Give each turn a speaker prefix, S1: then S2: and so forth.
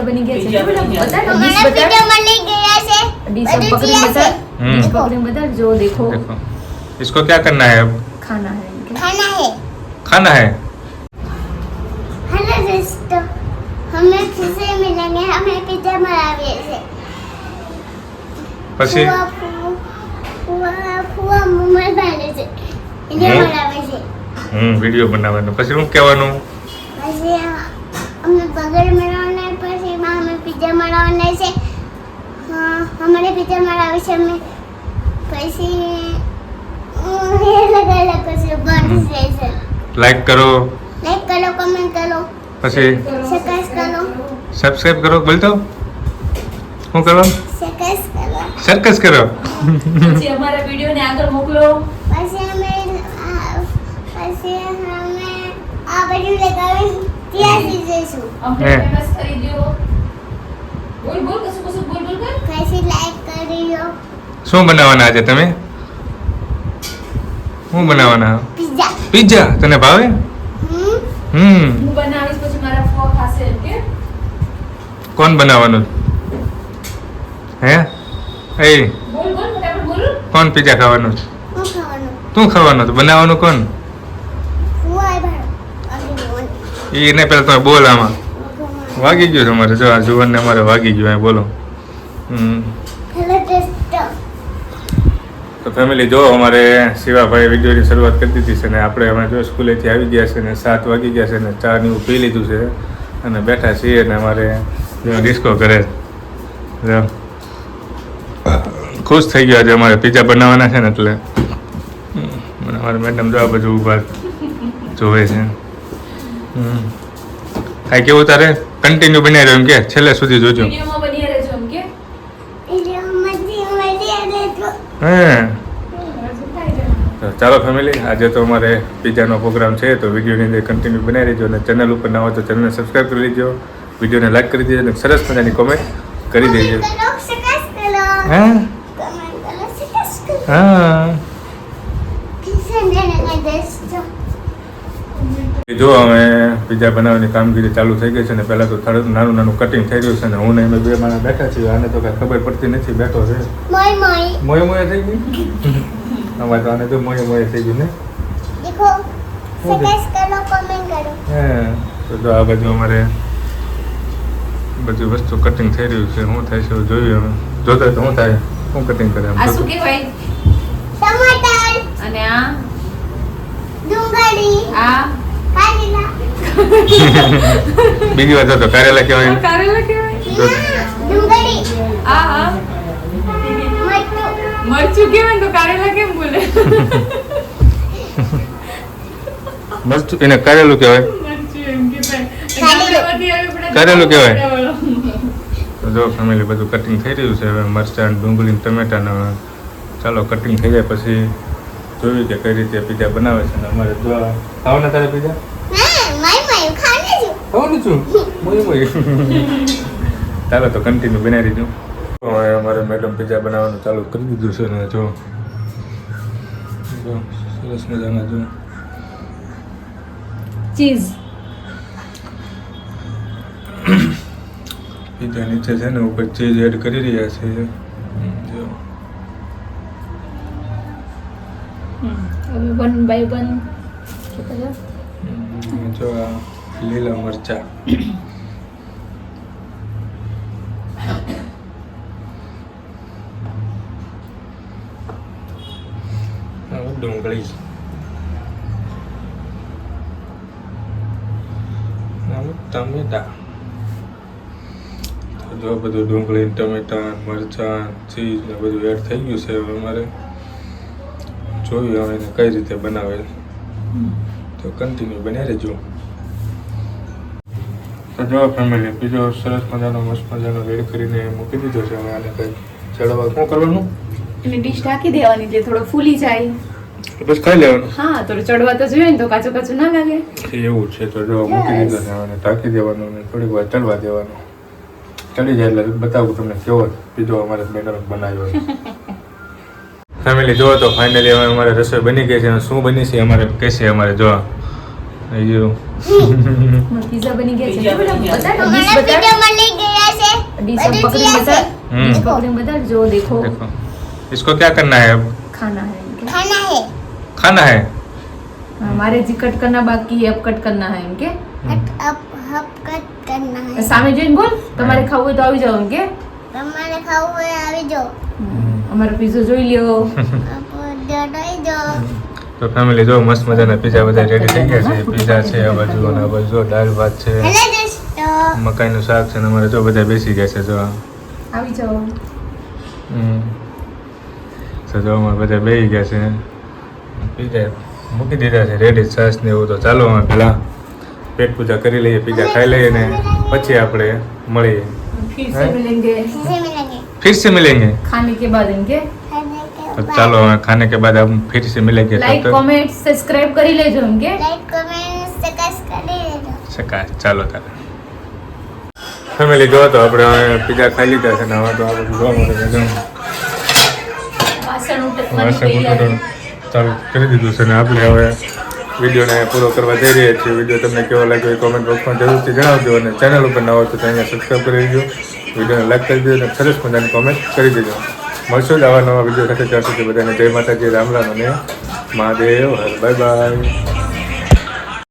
S1: Pizza બની ગયા છે
S2: પિઝા બની ગયા.
S1: બતાડ ડીશ
S3: હમણાં
S1: બતાડ
S3: પીઝા મળી ગયા છે
S1: ડીશ
S3: બધું
S1: પકડી
S3: જ્યાં છે.
S1: બતાડ
S4: हम्म।
S1: ડીશ પકડી બતાડ જો देखो
S4: देखो इसको क्या करना है अब
S1: खाना है इनके
S3: खाना है
S4: खाना है
S3: हेलो दोस्तों हमें फिर से मिलेंगे हमें पिज्जा बनावे છે
S4: પછી
S3: ફુવા ફુવા ફુવા ફુવા મમ્મા બનાવે છે પિઝા
S4: હે?
S3: બનાવે છે
S4: હમ વિડીયો બનાવવાનો પછી શું કહેવાનું
S3: પછી અમે બગર બનાવવાના પછી માં અમે પિઝા છે. હા અમારે પિઝા બનાવે છે અમે પછી અલગ અલગ છે
S4: લાઈક કરો.
S3: લાઈક કરો કમેન્ટ કરો.
S4: પછી?
S3: સબસ્ક્રાઇબ કરો.
S4: સબસ્ક્રાઇબ કરો બોલતો? શું કરો?
S3: સરકસ કરો.
S4: સર્કસ કરો.
S1: પછી અમારા વીડિયો ને આગળ મોકલો.
S3: પછી અમે પછી અમે આ બધું લગાવી ત્યાં જઈશું.
S1: અમને ફેમસ કરી દો બોલ બોલ કશું કશું બોલ બોલ કર
S3: પછી લાઈક કરી દો
S4: શું બનાવવાના આજે તમે? શું બનાવવાના?
S3: પિઝા
S4: પિઝા તને ભાવે?
S3: હમ.
S4: કોણ બનાવવાનું? હે? એ. કોણ પિઝા ખાવાનું?
S3: હું ખાવાનું.
S4: તું ખાવાનું તો બનાવવાનું કોણ? એને પેલા તમે બોલ આમાં. વાગી ગયું તમારે. જો આ જુવાનને અમારે વાગી ગયું બોલો. હમ. તો ફેમિલી જો, અમારે શિવાભાઈ વિડીયોની શરૂઆત કરી દીધી છે ને આપણે અમે જો સ્કૂલેથી આવી ગયા છે ને સાત વાગી ગયા છે ને ચા ને પી લીધું છે અને બેઠા છીએ ને અમારે ડિસ્કો કરે ખુશ થઈ ગયા છે અમારે પિઝા બનાવવાના છે ને એટલે. અમારે મેડમ જો આ બધું ઊભા જોવે છે. કાંઈ કેવું તારે? કન્ટિન્યુ બનાવી રહ્યો એમ કે? છેલ્લે સુધી જોજો
S1: વિડીયોમાં બની રહેજો એમ કે
S3: એટલે મજી મળી આવે તો
S4: હે. તો ચાલો ફેમિલી આજે તો અમારે પીઝાનો પ્રોગ્રામ છે તો વિડીયોની અંદર કન્ટિન્યુ બનાવી દેજો અને ચેનલ ઉપર ના હોય તો ચેનલને સબસ્ક્રાઈબ કરી લેજો. વિડીયોને લાઈક કરી દેજો અને સરસ મજાની કોમેન્ટ કરી દેજો. હા? હા. જો અમે પિઝા બનાવવાની કામગીરી ચાલુ થઈ ગઈ છે ને પહેલાં તો થોડું નાનું નાનું કટિંગ થઈ રહ્યું છે ને હું ને અમે બે માણસ બેઠા છીએ. આને તો કાંઈ ખબર પડતી નથી. બેઠો છે.
S3: મોય મોય.
S4: મોય મોય થઈ ગઈ? અમારે તો આને તો મોય મોય થઈ ગયું ને?
S3: દેખો સબસ્ક્રાઇબ કરો કમેન્ટ કરો.
S4: હે તો જો આ બાજુ અમારે બધી વસ્તુ કટિંગ થઈ રહ્યું છે. શું થાય છે જોયું અમે જોતા તો શું થાય? શું કટિંગ કરે
S1: આ શું કહેવાય?
S3: ટમાટર.
S1: અને આ?
S3: ડુંગળી.
S1: આ?
S4: બીજી વાત તો કારેલા કહેવાય.
S1: કારેલા કહેવાય.
S3: ડુંગળી
S1: આ આ
S3: મરચું
S1: મરચું કહેવાય તો કારેલા કેમ બોલે?
S4: મસ્ત એને કારેલું કહેવાય.
S1: મરચું એમ
S3: કારેલું.
S4: કારેલું કહેવાય. જો ફેમિલી બધું કટિંગ થઈ રહ્યું છે હવે મરચાં ડુંગળી ને ટમેટા ચાલો કટિંગ થઈ જાય પછી જોયું કે કઈ રીતે પીઝા બનાવે છે અને અમારે જો ખાવાના તારે પીઝા?
S3: ના માય માય ખાને જો
S4: ખાવાનું છું? મોય મોય. ચાલો તો કન્ટિન્યુ બનાવી દીધું હવે અમારે મેડમ પીઝા બનાવવાનું ચાલુ કરી દીધું છે ને જો. જો સરસ મજાના જો.
S1: ચીઝ
S4: પીઝા નીચે છે ને ઉપર ચીઝ એડ કરી રહ્યા છે.
S1: હવે વન બાય વન
S4: જો લીલા મરચા. ડુંગળી ટમેટા. જો બધું ડુંગળી ટમેટા મરચાં ચીઝ ને બધું એડ થઈ ગયું છે હવે અમારે. જોયું હવે એને કઈ રીતે બનાવે. તો કન્ટિન્યુ બન્યા રહેજો. તો જો ફેમિલી બીજો સરસ મજાનો મસ્ત મજાનો રેડ કરીને મૂકી દીધો છે હવે આને કંઈ ચડવા. શું કરવાનું?
S1: એટલે ડીશ ઢાંકી દેવાની એટલે થોડો ફૂલી જાય.
S4: બસ ખાઈ લેવાનું?
S1: હા થોડું ચડવા તો જોઈએ ને તો કાચું કાચું ના લાગે.
S4: એવું છે તો જો મૂકી દીધો છે ટાંકી દેવાનું અને થોડીક વાર ચડવા દેવાનું. ચડી જાય એટલે બતાવું તમને કેવો બીજો અમારે બેનર બનાવ્યો છે. ફેમિલી જો તો ફાઇનલી હવે અમારે રસોઈ બની ગઈ છે અને શું બની છે અમારે કહેશે અમારે જો અહીં જો
S1: પિઝા બની ગયા છે
S2: પિઝા બની ગયા છે.
S1: બતાડ ડીશ
S3: હમણાં
S1: બતાડ
S3: પિઝા મળી ગયા तो
S1: पकड़ी
S3: जिया
S1: बता
S3: से
S4: हम्म।
S1: पकड़ी बता जो देखो
S4: देखो इसको क्या करना है अब
S1: खाना है इनके
S3: खाना है
S4: खाना है
S1: हमारे जी कट करना बाकी है अब कट करना है इनके
S3: हट अब हप कट करना है
S1: સામે જોઈને બોલ તમારે ખાવું હોય તો આવી જાઓ એમ કે
S3: તમારે ખાવું હોય આવી જાઓ
S1: અમારો પીઝો જોઈ લ્યો.
S4: તો ફેમિલી જો મસ્ત મજાના પીઝા બધા રેડી થઈ ગયા છે. પીઝા છે આ બાજુ અને આ બાજુ જો દાળ ભાત છે મકાઈનું શાક છે ને અમારે જો બધા બેસી ગયા છે જો.
S1: આવી જાઓ.
S4: હમ. જો અમારે બધા બેસી ગયા છે. પીઝા મૂકી દીધા છે રેડી છાસ ને એવું તો ચાલો અમે પેલા પેટ પૂજા કરી લઈએ પીઝા ખાઈ લઈએ ને પછી આપણે મળીએ.
S1: फिर से
S4: हैं?
S1: मिलेंगे
S3: से मिलेंगे
S4: फिर से मिलेंगे
S1: खाने के बाद इनके
S3: खाने के
S4: तो
S3: बाद
S4: चलो खाने के बाद हम फिर से मिलेंगे तब
S1: लाइक
S4: तक
S1: कमेंट सब्सक्राइब કરી લેજો इनके
S3: लाइक कमेंट सब्सक्राइब કરી દેજો
S4: શકાય ચાલો તારે ફેમિલી જો તો આપણે હવે પીઝા ખાઈ લીધા છે ને હવે તો આપણે જોવા મળે છે જો
S1: વાસણ ઉટકવાની
S4: વાસણ
S1: તૈયારી
S4: ઉટકવાનું ચાલુ કરી દીધું છે ને આપણે હવે વિડીયોને પૂરો કરવા જઈ રહ્યા છીએ વિડીયો તમને કેવો લાગ્યો એ કોમેન્ટ બોક્સમાં જરૂરથી જણાવજો અને ચેનલ ઉપર ન હોય તો તેને સબસ્ક્રાઈબ કરી દેજો વિડીયોને લાઈક કરી દેજો અને સરસ મજાની કોમેન્ટ કરી દેજો. મળશું જ આવા નવા વીડિયો સાથે. ત્યાં સુધી બધાને જય માતાજી, રામ રામ અને મહાદેવ. હર બાય બાય